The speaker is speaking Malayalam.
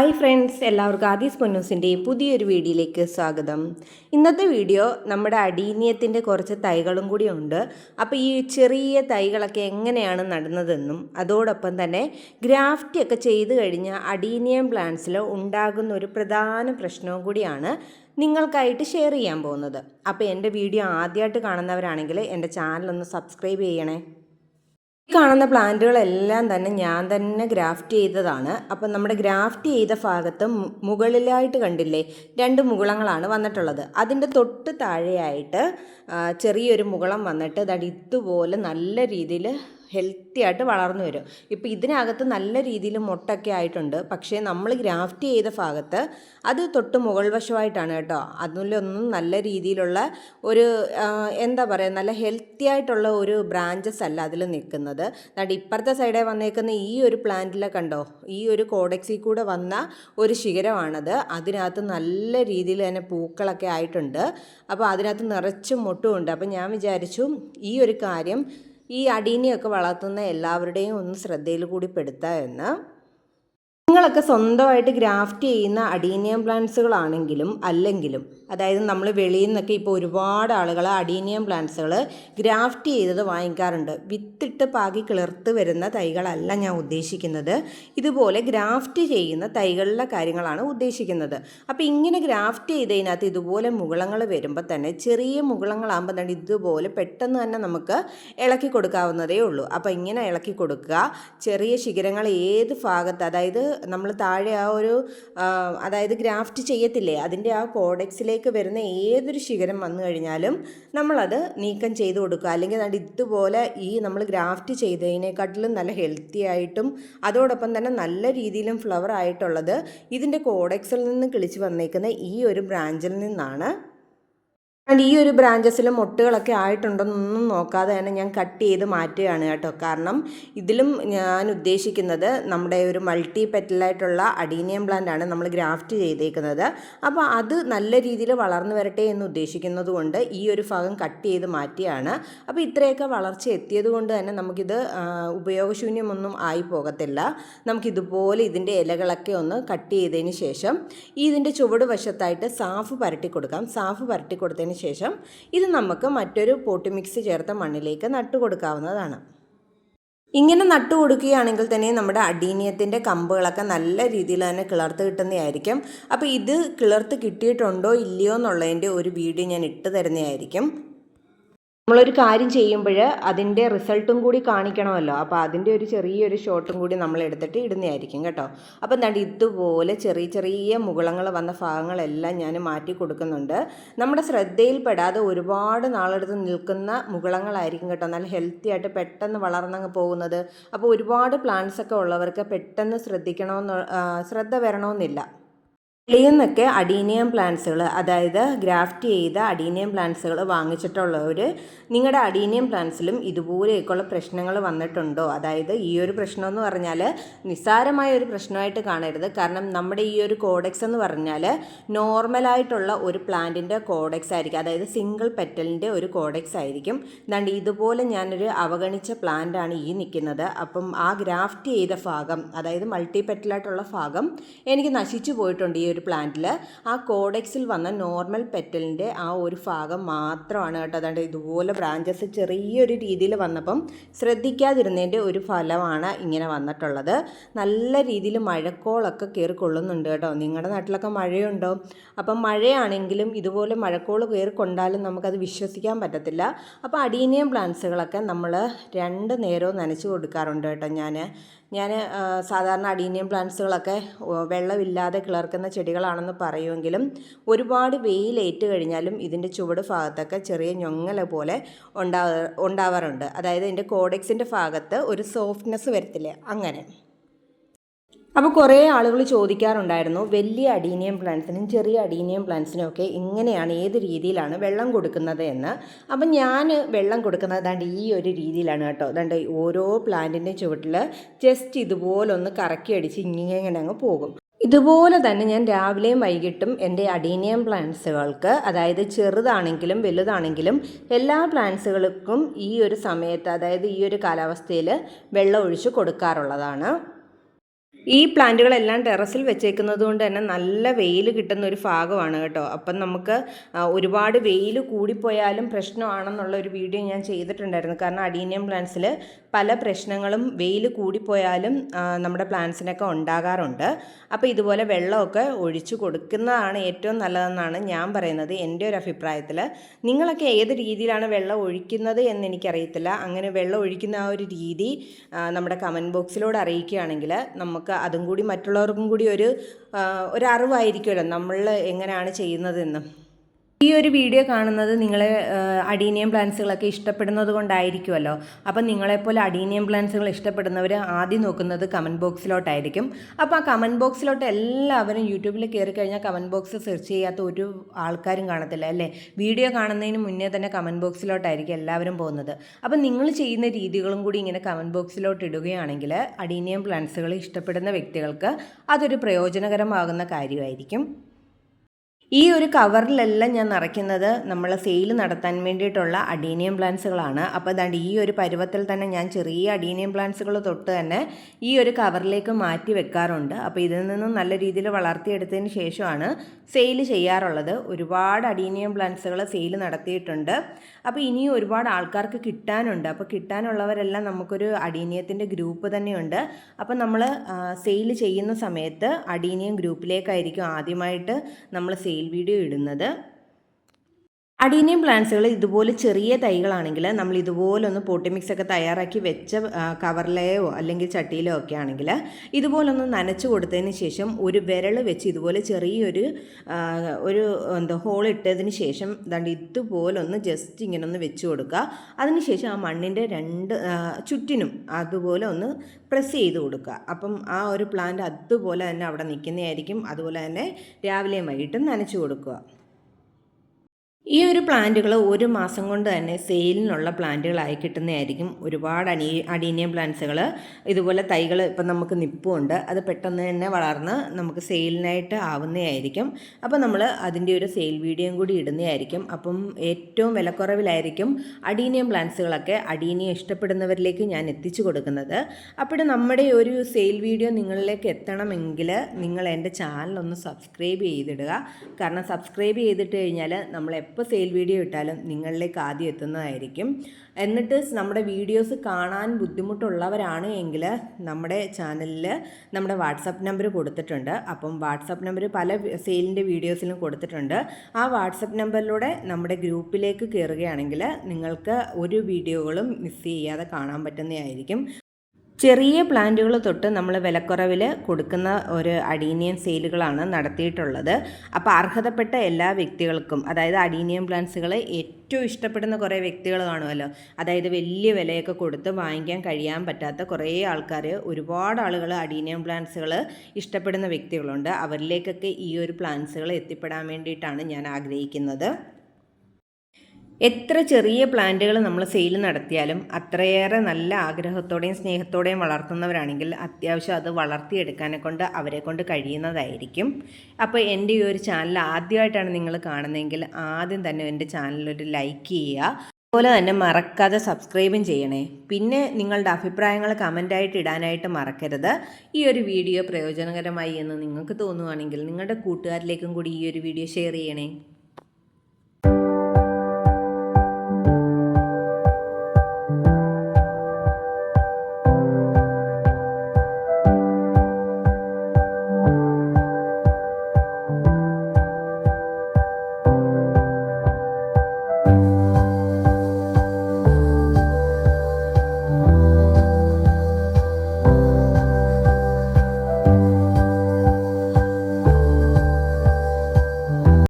ഹായ് ഫ്രണ്ട്സ് എല്ലാവർക്കും ആദീസ് പൊന്നൂസിന്റെ പുതിയൊരു വീഡിയോയിലേക്ക് സ്വാഗതം. ഇന്നത്തെ വീഡിയോ നമ്മുടെ അടീനിയത്തിന്റെ കുറച്ച് തൈകളും കൂടി ഉണ്ട്. അപ്പോൾ ഈ ചെറിയ തൈകളൊക്കെ എങ്ങനെയാണ് നടന്നതെന്നും അതോടൊപ്പം തന്നെ ഗ്രാഫ്റ്റി ഒക്കെ ചെയ്ത് കഴിഞ്ഞാൽ അടീനിയം പ്ലാന്റ്സിൽ ഉണ്ടാകുന്ന ഒരു പ്രധാന പ്രശ്നവും കൂടിയാണ് നിങ്ങൾക്കായിട്ട് ഷെയർ ചെയ്യാൻ പോകുന്നത്. അപ്പോൾ എന്റെ വീഡിയോ ആദ്യമായിട്ട് കാണുന്നവരാണെങ്കിൽ എന്റെ ചാനലൊന്ന് സബ്സ്ക്രൈബ് ചെയ്യണേ. കാണുന്ന പ്ലാന്റുകളെല്ലാം തന്നെ ഞാൻ തന്നെ ഗ്രാഫ്റ്റ് ചെയ്തതാണ്. അപ്പം നമ്മുടെ ഗ്രാഫ്റ്റ് ചെയ്ത ഭാഗത്ത് മുകളിലായിട്ട് കണ്ടില്ലേ? രണ്ട് മുകുളങ്ങളാണ് വന്നിട്ടുള്ളത്. അതിന്റെ തൊട്ട് താഴെയായിട്ട് ചെറിയൊരു മുകളം വന്നിട്ട് ദാ ഇതുപോലെ നല്ല രീതിയിൽ ഹെൽത്തി ആയിട്ട് വളർന്നു വരും. ഇപ്പോൾ ഇതിനകത്ത് നല്ല രീതിയിൽ മുട്ടൊക്കെ ആയിട്ടുണ്ട്. പക്ഷേ നമ്മൾ ഗ്രാഫ്റ്റ് ചെയ്ത ഭാഗത്ത് അത് തൊട്ട് മുകൾ വശമായിട്ടാണ് കേട്ടോ. അതിലൊന്നും നല്ല രീതിയിലുള്ള ഒരു എന്താ പറയുക നല്ല ഹെൽത്തി ആയിട്ടുള്ള ഒരു ബ്രാഞ്ചസ് അല്ല അതിൽ നിൽക്കുന്നത്. എന്നിട്ട് ഇപ്പുറത്തെ സൈഡേ വന്നേക്കുന്ന ഈ ഒരു പ്ലാന്റിലെ കണ്ടോ? ഈ ഒരു കോഡക്സിൽ കൂടെ വന്ന ഒരു ശിഖരമാണത്. അതിനകത്ത് നല്ല രീതിയിൽ തന്നെ പൂക്കളൊക്കെ ആയിട്ടുണ്ട്. അപ്പോൾ അതിനകത്ത് നിറച്ചും മുട്ടുമുണ്ട് അപ്പോൾ ഞാൻ വിചാരിച്ചു ഈ ഒരു കാര്യം ഈ അടീനിയൊക്കെ വളർത്തുന്ന എല്ലാവരുടെയും ഒന്ന് ശ്രദ്ധയിൽ കൂടി പെടുത്തുക എന്ന്. നിങ്ങളൊക്കെ സ്വന്തമായിട്ട് ഗ്രാഫ്റ്റ് ചെയ്യുന്ന അഡീനിയം പ്ലാന്റ്സുകളാണെങ്കിലും അല്ലെങ്കിലും അതായത് നമ്മൾ വെളിയിൽ നിന്നൊക്കെ ഇപ്പോൾ ഒരുപാട് ആളുകൾ അഡീനിയം പ്ലാന്റ്സുകൾ ഗ്രാഫ്റ്റ് ചെയ്തത് വാങ്ങിക്കാറുണ്ട്. വിത്തിട്ട് പാകി കിളിർത്ത് വരുന്ന തൈകളല്ല ഞാൻ ഉദ്ദേശിക്കുന്നത്. ഇതുപോലെ ഗ്രാഫ്റ്റ് ചെയ്യുന്ന തൈകളിലെ കാര്യങ്ങളാണ് ഉദ്ദേശിക്കുന്നത്. അപ്പോൾ ഇങ്ങനെ ഗ്രാഫ്റ്റ് ചെയ്തതിനകത്ത് ഇതുപോലെ മുകളങ്ങൾ വരുമ്പോൾ തന്നെ ചെറിയ മുകളങ്ങളാകുമ്പോൾ തന്നെ ഇതുപോലെ പെട്ടെന്ന് തന്നെ നമുക്ക് ഇളക്കി കൊടുക്കാവുന്നതേ ഉള്ളൂ. അപ്പോൾ ഇങ്ങനെ ഇളക്കി കൊടുക്കുക. ചെറിയ ശിഖരങ്ങൾ ഏത് ഭാഗത്ത് അതായത് നമ്മൾ താഴെ ആ ഒരു അതായത് ഗ്രാഫ്റ്റ് ചെയ്യത്തില്ലേ? അതിന്റെ ആ കോഡെക്സിലേക്ക് വരുന്ന ഏതൊരു ശിഖരം വന്നു കഴിഞ്ഞാലും നമ്മളത് നീക്കം ചെയ്ത് കൊടുക്കുക. അല്ലെങ്കിൽ അത് ഇതുപോലെ ഈ നമ്മൾ ഗ്രാഫ്റ്റ് ചെയ്തതിനെക്കാട്ടിലും നല്ല ഹെൽത്തി ആയിട്ടും അതോടൊപ്പം തന്നെ നല്ല രീതിയിലും ഫ്ലവർ ആയിട്ടുള്ളത് ഇതിന്റെ കോഡെക്സിൽ നിന്ന് കിളിച്ച് വന്നേക്കുന്ന ഈ ഒരു ബ്രാഞ്ചിൽ നിന്നാണ് ആൻഡ് ഈ ഒരു ബ്രാഞ്ചസിൽ മുട്ടുകളൊക്കെ ആയിട്ടുണ്ടെന്നൊന്നും നോക്കാതെ തന്നെ ഞാൻ കട്ട് ചെയ്ത് മാറ്റുകയാണ് കേട്ടോ. കാരണം ഇതിലും ഞാൻ ഉദ്ദേശിക്കുന്നത് നമ്മുടെ ഒരു മൾട്ടി പെറ്റലായിട്ടുള്ള അഡീനിയം പ്ലാന്റ് ആണ് നമ്മൾ ഗ്രാഫ്റ്റ് ചെയ്തേക്കുന്നത്. അപ്പോൾ അത് നല്ല രീതിയിൽ വളർന്നു വരട്ടെ എന്ന് ഉദ്ദേശിക്കുന്നത് കൊണ്ട് ഈ ഒരു ഭാഗം കട്ട് ചെയ്ത് മാറ്റിയാണ്. അപ്പോൾ ഇത്രയൊക്കെ വളർച്ച എത്തിയത് കൊണ്ട് തന്നെ നമുക്കിത് ഉപയോഗശൂന്യമൊന്നും ആയി പോകത്തില്ല. നമുക്കിതുപോലെ ഇതിന്റെ ഇലകളൊക്കെ ഒന്ന് കട്ട് ചെയ്തതിന് ശേഷം ഇതിന്റെ ചുവട് വശത്തായിട്ട് സാഫ് പരട്ടി കൊടുക്കാം. സാഫ് പരട്ടി കൊടുത്തതിന് ശേഷം ഇത് നമുക്ക് മറ്റൊരു പോട്ട് മിക്സ് ചേർത്ത മണ്ണിലേക്ക് നട്ടു കൊടുക്കാവുന്നതാണ് ഇങ്ങനെ നട്ടു കൊടുക്കുകയാണെങ്കിൽ തന്നെ നമ്മുടെ അടീനിയത്തിന്റെ കമ്പുകളൊക്കെ നല്ല രീതിയിൽ തന്നെ കിളർത്ത് കിട്ടുന്നതായിരിക്കും. അപ്പോൾ ഇത് കിളർത്ത് കിട്ടിയിട്ടുണ്ടോ ഇല്ലയോ എന്നുള്ളതിന്റെ ഒരു വീഡിയോ ഞാൻ ഇട്ട് തരുന്നതായിരിക്കും. നമ്മളൊരു കാര്യം ചെയ്യുമ്പോൾ അതിന്റെ റിസൾട്ടും കൂടി കാണിക്കണമല്ലോ. അപ്പോൾ അതിന്റെ ഒരു ചെറിയൊരു ഷോട്ടും കൂടി നമ്മൾ എടുത്തിട്ട് ഇടുന്നതായിരിക്കും കേട്ടോ. അപ്പോൾ എന്താണ്ട് ഇതുപോലെ ചെറിയ ചെറിയ മുകളങ്ങൾ വന്ന ഭാഗങ്ങളെല്ലാം ഞാൻ മാറ്റി കൊടുക്കുന്നുണ്ട്. നമ്മുടെ ശ്രദ്ധയിൽപ്പെടാതെ ഒരുപാട് നാളെടുത്ത് നിൽക്കുന്ന മുകളങ്ങളായിരിക്കും കേട്ടോ. നല്ല ഹെൽത്തി ആയിട്ട് പെട്ടെന്ന് വളർന്നങ്ങ് പോകുന്നത്. അപ്പോൾ ഒരുപാട് പ്ലാന്റ്സ് ഒക്കെ ഉള്ളവർക്ക് പെട്ടെന്ന് ശ്രദ്ധിക്കണമെന്ന് ശ്രദ്ധ വരണമെന്നില്ല. വെളിയിൽ നിന്നൊക്കെ അഡീനിയം പ്ലാന്റ്സുകൾ അതായത് ഗ്രാഫ്റ്റ് ചെയ്ത അഡീനിയം പ്ലാന്റ്സുകൾ വാങ്ങിച്ചിട്ടുള്ളവർ നിങ്ങളുടെ അഡീനിയം പ്ലാന്റ്സിലും ഇതുപോലെയൊക്കെയുള്ള പ്രശ്നങ്ങൾ വന്നിട്ടുണ്ടോ? അതായത് ഈ ഒരു പ്രശ്നം എന്ന് പറഞ്ഞാൽ നിസ്സാരമായ ഒരു പ്രശ്നമായിട്ട് കാണരുത്. കാരണം നമ്മുടെ ഈ ഒരു കോഡെക്സ് എന്ന് പറഞ്ഞാൽ നോർമലായിട്ടുള്ള ഒരു പ്ലാന്റിന്റെ കോഡെക്സ് ആയിരിക്കും. അതായത് സിംഗിൾ പെറ്റലിന്റെ ഒരു കോഡെക്സ് ആയിരിക്കും. എന്താണ്ട് ഇതുപോലെ ഞാനൊരു അവഗണിച്ച പ്ലാന്റാണ് ഈ നിൽക്കുന്നത് അപ്പം ആ ഗ്രാഫ്റ്റ് ചെയ്ത ഭാഗം അതായത് മൾട്ടി പെറ്റലായിട്ടുള്ള ഭാഗം എനിക്ക് നശിച്ചു പോയിട്ടുണ്ട് ഈ ഒരു പ്ലാന്റിൽ ആ കോഡെക്സിൽ വന്ന നോർമൽ പെറ്റലിന്റെ ആ ഒരു ഭാഗം മാത്രമാണ് കേട്ടോ. അതാണ്ട് ഇതുപോലെ ബ്രാഞ്ചസ് ചെറിയൊരു രീതിയിൽ വന്നപ്പം ശ്രദ്ധിക്കാതിരുന്നതിന്റെ ഒരു ഫലമാണ് ഇങ്ങനെ വന്നിട്ടുള്ളത്. നല്ല രീതിയിൽ മഴക്കോളൊക്കെ കയറിക്കൊള്ളുന്നുണ്ട് കേട്ടോ. നിങ്ങളുടെ നാട്ടിലൊക്കെ മഴയുണ്ടോ? അപ്പം മഴയാണെങ്കിലും ഇതുപോലെ മഴക്കോൾ കയറിക്കൊണ്ടാലും നമുക്കത് വിശ്വസിക്കാൻ പറ്റത്തില്ല. അപ്പോൾ അടീനിയം പ്ലാന്റ്സുകളൊക്കെ നമ്മൾ രണ്ട് നേരവും നനച്ച് കൊടുക്കാറുണ്ട് കേട്ടോ ഞാൻ ഞാൻ സാധാരണ അഡീനിയം പ്ലാന്റ്സുകളൊക്കെ വെള്ളമില്ലാതെ കിളർക്കുന്ന ചെടികളാണെന്ന് പറയുമെങ്കിലും ഒരുപാട് വെയിലേറ്റ് കഴിഞ്ഞാലും ഇതിന്റെ ചുവട് ഭാഗത്തൊക്കെ ചെറിയ ഞൊങ്ങല പോലെ ഉണ്ടാ ഉണ്ടാവാറുണ്ട്. അതായത് ഇതിന്റെ കോഡെക്സിന്റെ ഭാഗത്ത് ഒരു സോഫ്റ്റ്നെസ് വരത്തില്ലേ അങ്ങനെ. അപ്പോൾ കുറേ ആളുകൾ ചോദിക്കാറുണ്ടായിരുന്നു വലിയ അഡീനിയം പ്ലാന്റ്സിനും ചെറിയ അഡീനിയം പ്ലാന്റ്സിനും ഒക്കെ എങ്ങനെയാണ് ഏത് രീതിയിലാണ് വെള്ളം കൊടുക്കുന്നത് എന്ന്? അപ്പം ഞാൻ വെള്ളം കൊടുക്കുന്നത് ദാണ്ട് ഈ ഒരു രീതിയിലാണ് കേട്ടോ. ദാണ്ട് ഓരോ പ്ലാന്റിന്റെ ചുവട്ടിൽ ജസ്റ്റ് ഇതുപോലൊന്ന് കറക്കി അടിച്ച് ഇങ്ങനെ അങ്ങ് പോകും. ഇതുപോലെ തന്നെ ഞാൻ രാവിലെയും വൈകിട്ടും എന്റെ അഡീനിയം പ്ലാന്റ്സുകൾക്ക് അതായത് ചെറുതാണെങ്കിലും വലുതാണെങ്കിലും എല്ലാ പ്ലാന്റ്സുകൾക്കും ഈ ഒരു സമയത്ത് അതായത് ഈ ഒരു കാലാവസ്ഥയിൽ വെള്ളം ഒഴിച്ച് കൊടുക്കാറുള്ളതാണ്. ഈ പ്ലാന്റുകളെല്ലാം ടെറസിൽ വെച്ചേക്കുന്നത് കൊണ്ട് തന്നെ നല്ല വെയിൽ കിട്ടുന്ന ഒരു ഭാഗമാണ് കേട്ടോ. അപ്പം നമുക്ക് ഒരുപാട് വെയിൽ കൂടിപ്പോയാലും പ്രശ്നമാണെന്നുള്ള ഒരു വീഡിയോ ഞാൻ ചെയ്തിട്ടുണ്ടായിരുന്നു. കാരണം അഡീനിയം പ്ലാന്റ്സിൽ പല പ്രശ്നങ്ങളും വെയിൽ കൂടിപ്പോയാലും നമ്മുടെ പ്ലാന്റ്സിനൊക്കെ ഉണ്ടാകാറുണ്ട്. അപ്പോൾ ഇതുപോലെ വെള്ളമൊക്കെ ഒഴിച്ചു കൊടുക്കുന്നതാണ് ഏറ്റവും നല്ലതെന്നാണ് ഞാൻ പറയുന്നത്. എന്റെ ഒരു അഭിപ്രായത്തിൽ നിങ്ങളൊക്കെ ഏത് രീതിയിലാണ് വെള്ളം ഒഴിക്കുന്നത് എന്ന് എനിക്കറിയത്തില്ല. അങ്ങനെ വെള്ളം ഒഴിക്കുന്ന ആ ഒരു രീതി നമ്മുടെ കമന്റ് ബോക്സിലൂടെ അറിയിക്കുകയാണെങ്കിൽ നമുക്ക് അതും കൂടി മറ്റുള്ളവർക്കും കൂടി ഒരു ഒരു നമ്മൾ എങ്ങനെയാണ് ചെയ്യുന്നതെന്ന്. ഈ ഒരു വീഡിയോ കാണുന്നത് നിങ്ങളെ അഡീനിയം പ്ലാന്റ്സുകളൊക്കെ ഇഷ്ടപ്പെടുന്നത് കൊണ്ടായിരിക്കുമല്ലോ. അപ്പം നിങ്ങളെപ്പോലെ അഡീനിയം പ്ലാന്റ്സുകൾ ഇഷ്ടപ്പെടുന്നവർ ആദ്യം നോക്കുന്നത് കമന്റ് ബോക്സിലോട്ടായിരിക്കും അപ്പോൾ ആ കമന്റ് ബോക്സിലോട്ട് എല്ലാവരും യൂട്യൂബിൽ കയറി കഴിഞ്ഞാൽ കമന്റ് ബോക്സ് സെർച്ച് ചെയ്യാത്ത ഒരു ആൾക്കാരും കാണത്തില്ല അല്ലേ? വീഡിയോ കാണുന്നതിന് മുന്നേ തന്നെ കമന്റ് ബോക്സിലോട്ടായിരിക്കും എല്ലാവരും പോകുന്നത്. അപ്പം നിങ്ങൾ ചെയ്യുന്ന രീതികളും കൂടി ഇങ്ങനെ കമന്റ് ബോക്സിലോട്ട് ഇടുകയാണെങ്കിൽ അഡീനിയം പ്ലാന്റ്സുകൾ ഇഷ്ടപ്പെടുന്ന വ്യക്തികൾക്ക് അതൊരു പ്രയോജനകരമാകുന്ന കാര്യമായിരിക്കും. ഈ ഒരു കവറിലെല്ലാം ഞാൻ നിറയ്ക്കുന്നത്. നമ്മൾ സെയിൽ നടത്താൻ വേണ്ടിയിട്ടുള്ള അഡീനിയം പ്ലാന്റ്സുകളാണ് അപ്പോൾ അതാണ്ട് ഈ ഒരു പരുവത്തിൽ തന്നെ ഞാൻ ചെറിയ അഡീനിയം പ്ലാന്റ്സുകൾ തൊട്ട് തന്നെ ഈ ഒരു കവറിലേക്ക് മാറ്റി വെക്കാറുണ്ട്. അപ്പോൾ ഇതിൽ നിന്നും നല്ല രീതിയിൽ വളർത്തിയെടുത്തതിന് ശേഷമാണ് സെയിൽ ചെയ്യാറുള്ളത്. ഒരുപാട് അഡീനിയം പ്ലാന്റ്സുകൾ സെയിൽ നടത്തിയിട്ടുണ്ട്. അപ്പോൾ ഇനിയും ഒരുപാട് ആൾക്കാർക്ക് കിട്ടാനുണ്ട്. അപ്പോൾ കിട്ടാനുള്ളവരെല്ലാം നമുക്കൊരു അഡീനിയത്തിന്റെ ഗ്രൂപ്പ് തന്നെയുണ്ട്. അപ്പോൾ നമ്മൾ സെയിൽ ചെയ്യുന്ന സമയത്ത് അഡീനിയം ഗ്രൂപ്പിലേക്കായിരിക്കും ആദ്യമായിട്ട് നമ്മൾ സെയിൽ വീഡിയോ ഇടുന്നത്. അഡീനിയം പ്ലാന്റ്സുകൾ ഇതുപോലെ ചെറിയ തൈകളാണെങ്കിൽ നമ്മൾ ഇതുപോലെ ഒന്ന് പോട്ടിമിക്സ് ഒക്കെ തയ്യാറാക്കി വെച്ച കവറിലെയോ അല്ലെങ്കിൽ ചട്ടിയിലോ ഒക്കെ ആണെങ്കിൽ ഇതുപോലൊന്ന് നനച്ചു കൊടുത്തതിന് ശേഷം ഒരു വിരൽ വെച്ച് ഇതുപോലെ ചെറിയൊരു ഒരു എന്താ ഹോൾ ഇട്ടതിന് ശേഷം ദാണ്ട് ഇതുപോലൊന്ന് ജസ്റ്റ് ഇങ്ങനെ ഒന്ന് വെച്ച് കൊടുക്കുക. അതിനുശേഷം ആ മണ്ണിന്റെ രണ്ട് ചുറ്റിനും അതുപോലെ ഒന്ന് പ്രസ് ചെയ്ത് കൊടുക്കുക. അപ്പം ആ ഒരു പ്ലാന്റ് അതുപോലെ തന്നെ അവിടെ നിൽക്കുന്നതായിരിക്കും. അതുപോലെ തന്നെ രാവിലെയും വൈകിട്ടും നനച്ചു കൊടുക്കുക. ഈ ഒരു പ്ലാന്റുകൾ ഒരു മാസം കൊണ്ട് തന്നെ സെയിലിനുള്ള പ്ലാന്റുകളായി കിട്ടുന്നതായിരിക്കും. ഒരുപാട് അനി അഡീനിയം പ്ലാന്റ്സുകൾ ഇതുപോലെ തൈകൾ ഇപ്പം നമുക്ക് നിപ്പുണ്ട്. അത് പെട്ടെന്ന് തന്നെ വളർന്ന് നമുക്ക് സെയിലിനായിട്ട് ആവുന്നതായിരിക്കും. അപ്പോൾ നമ്മൾ അതിന്റെ ഒരു സെയിൽ വീഡിയോയും കൂടി ഇടുന്നതായിരിക്കും. അപ്പം ഏറ്റവും വിലക്കുറവിലായിരിക്കും അഡീനിയം പ്ലാന്റ്സുകളൊക്കെ അഡീനിയം ഇഷ്ടപ്പെടുന്നവരിലേക്ക് ഞാൻ എത്തിച്ചു കൊടുക്കുന്നത്. അപ്പോൾ നമ്മുടെ ഒരു സെയിൽ വീഡിയോ നിങ്ങളിലേക്ക് എത്തണമെങ്കിൽ നിങ്ങൾ എന്റെ ചാനലൊന്ന് സബ്സ്ക്രൈബ് ചെയ്തിടുക. കാരണം സബ്സ്ക്രൈബ് ചെയ്തിട്ട് കഴിഞ്ഞാൽ നമ്മൾ എപ്പോൾ സെയിൽ വീഡിയോ ഇട്ടാലും നിങ്ങളിലേക്ക് ആദ്യം എത്തുന്നതായിരിക്കും. എന്നിട്ട് നമ്മുടെ വീഡിയോസ് കാണാൻ ബുദ്ധിമുട്ടുള്ളവരാണ് എങ്കിൽ നമ്മുടെ ചാനലിൽ നമ്മുടെ വാട്സപ്പ് നമ്പർ കൊടുത്തിട്ടുണ്ട്. അപ്പം വാട്സപ്പ് നമ്പർ പല സെയിലിന്റെ വീഡിയോസിലും കൊടുത്തിട്ടുണ്ട്. ആ വാട്സപ്പ് നമ്പറിലൂടെ നമ്മുടെ ഗ്രൂപ്പിലേക്ക് കയറുകയാണെങ്കിൽ നിങ്ങൾക്ക് ഒരു വീഡിയോകളും മിസ് ചെയ്യാതെ കാണാൻ പറ്റുന്നതായിരിക്കും. ചെറിയ പ്ലാന്റുകൾ തൊട്ട് നമ്മൾ വിലക്കുറവിൽ കൊടുക്കുന്ന ഒരു അഡീനിയം സെയിലുകളാണ് നടത്തിയിട്ടുള്ളത്. അപ്പോൾ അർഹതപ്പെട്ട എല്ലാ വ്യക്തികൾക്കും അതായത് അഡീനിയം പ്ലാന്റ്സുകൾ ഏറ്റവും ഇഷ്ടപ്പെടുന്ന കുറേ വ്യക്തികൾ കാണുമല്ലോ. അതായത് വലിയ വിലയൊക്കെ കൊടുത്ത് വാങ്ങിക്കാൻ കഴിയാൻ പറ്റാത്ത കുറേ ആൾക്കാർ ഒരുപാട് ആളുകൾ അഡീനിയം പ്ലാന്റ്സുകൾ ഇഷ്ടപ്പെടുന്ന വ്യക്തികളുണ്ട്. അവരിലേക്കൊക്കെ ഈ ഒരു പ്ലാന്റ്സുകൾ എത്തിപ്പെടാൻ വേണ്ടിയിട്ടാണ് ഞാൻ ആഗ്രഹിക്കുന്നത്. എത്ര ചെറിയ പ്ലാന്റുകൾ നമ്മൾ സെയിൽ നടത്തിയാലും അത്രയേറെ നല്ല ആഗ്രഹത്തോടെയും സ്നേഹത്തോടെയും വളർത്തുന്നവരാണെങ്കിൽ അത്യാവശ്യം അത് വളർത്തിയെടുക്കാനെ കൊണ്ട് അവരെ കൊണ്ട് കഴിയുന്നതായിരിക്കും. അപ്പോൾ എന്റെ ഈ ഒരു ചാനൽ ആദ്യമായിട്ടാണ് നിങ്ങൾ കാണുന്നതെങ്കിൽ ആദ്യം തന്നെ എന്റെ ചാനലൊരു ലൈക്ക് ചെയ്യുക. അതുപോലെ തന്നെ മറക്കാതെ സബ്സ്ക്രൈബും ചെയ്യണേ. പിന്നെ നിങ്ങളുടെ അഭിപ്രായങ്ങൾ കമന്റായിട്ട് ഇടാനായിട്ട് മറക്കരുത്. ഈ ഒരു വീഡിയോ പ്രയോജനകരമായി എന്ന് നിങ്ങൾക്ക് തോന്നുവാണെങ്കിൽ നിങ്ങളുടെ കൂട്ടുകാരിലേക്കും കൂടി ഈ ഒരു വീഡിയോ ഷെയർ ചെയ്യണേ.